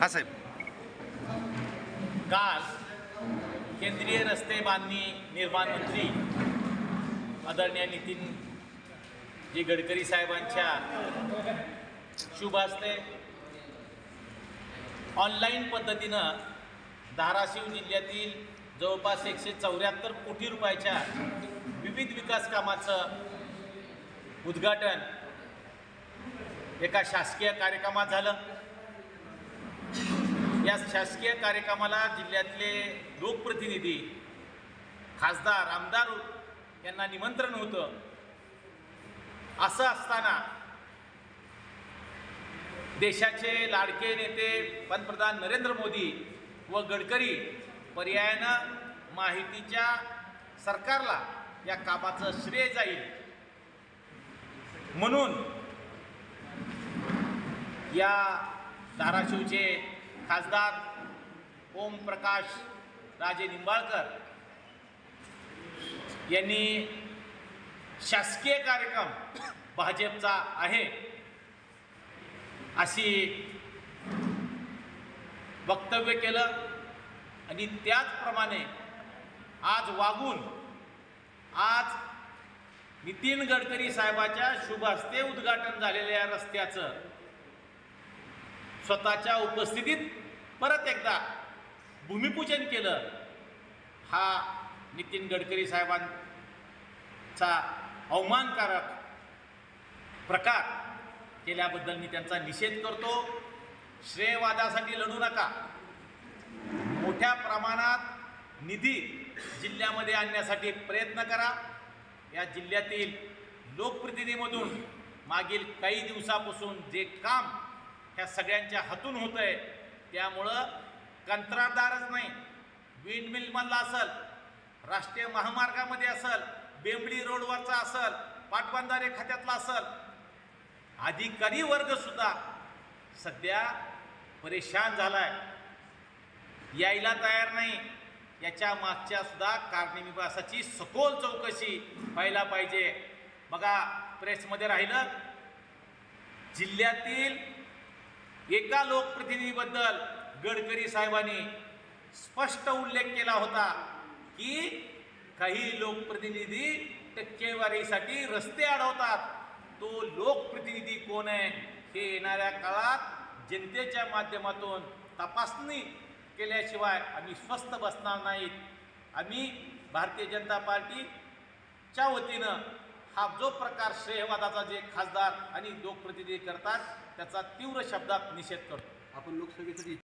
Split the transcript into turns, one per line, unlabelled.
हा साहेब.
काल केंद्रीय रस्ते बांधणी निर्माण मंत्री आदरणीय नितीन जी गडकरी साहेबांच्या शुभ हस्ते ऑनलाईन पद्धतीनं धाराशिव जिल्ह्यातील जवळपास एकशे चौऱ्याहत्तर कोटी रुपयाच्या विविध विकास कामाचं उद्घाटन एका शासकीय कार्यक्रमात झालं. या शासकीय कार्यक्रमाला जिल्ह्यातले लोकप्रतिनिधी खासदार आमदार यांना निमंत्रण होतं. असं असताना देशाचे लाडके नेते पंतप्रधान नरेंद्र मोदी व गडकरी पर्यायानं माहितीच्या सरकारला या कामाचं श्रेय जाईल. म्हणून या धाराशिवचे खासदार ओम प्रकाश राजे निंबाळकर यांनी शासकीय कार्यक्रम भाजपचा आहे अशी वक्तव्य केलं आणि त्याचप्रमाणे आज वागून आज नितीन गडकरी साहेबाच्या शुभ हस्ते उद्घाटन झालेल्या या रस्त्याचं स्वतःच्या उपस्थितीत परत एकदा भूमिपूजन केलं हा नितीन गडकरी साहेबांचा अवमानकारक प्रकार केल्याबद्दल मी त्यांचा निषेध करतो. श्रेयवादासाठी लढू नका. मोठ्या प्रमाणात निधी जिल्ह्यामध्ये आणण्यासाठी प्रयत्न करा. या जिल्ह्यातील लोकप्रतिनिधीमधून मागील काही दिवसापासून जे काम ह्या सगळ्यांच्या हातून होतं आहे त्यामुळं कंत्राटदारच नाही. विंडमिलमधला असल राष्ट्रीय महामार्गामध्ये असल बेंबळी रोडवरचा असल पाटबंधारे खात्यातला असल अधिकारी वर्गसुद्धा सध्या परेशान झाला आहे यायला तयार नाही. याच्या मागच्या सुद्धा कारणीविभासाची सखोल चौकशी व्हायला पाहिजे. बघा प्रेसमध्ये राहिलं जिल्ह्यातील एका लोकप्रतिनिधीबद्दल गडकरी साहेबांनी स्पष्ट उल्लेख केला होता की काही लोकप्रतिनिधी टक्केवारीसाठी रस्ते अडवतात. तो लोकप्रतिनिधी कोण आहे हे येणाऱ्या काळात जनतेच्या माध्यमातून तपासणी केल्याशिवाय आम्ही स्वस्थ बसणार नाहीत. आम्ही भारतीय जनता पार्टीच्या वतीनं हा जो प्रकार श्रेयवादाचा जे खासदार आणि लोकप्रतिनिधी करतात त्याचा तीव्र शब्दात निषेध करतो.
आपण लोकसभेसाठी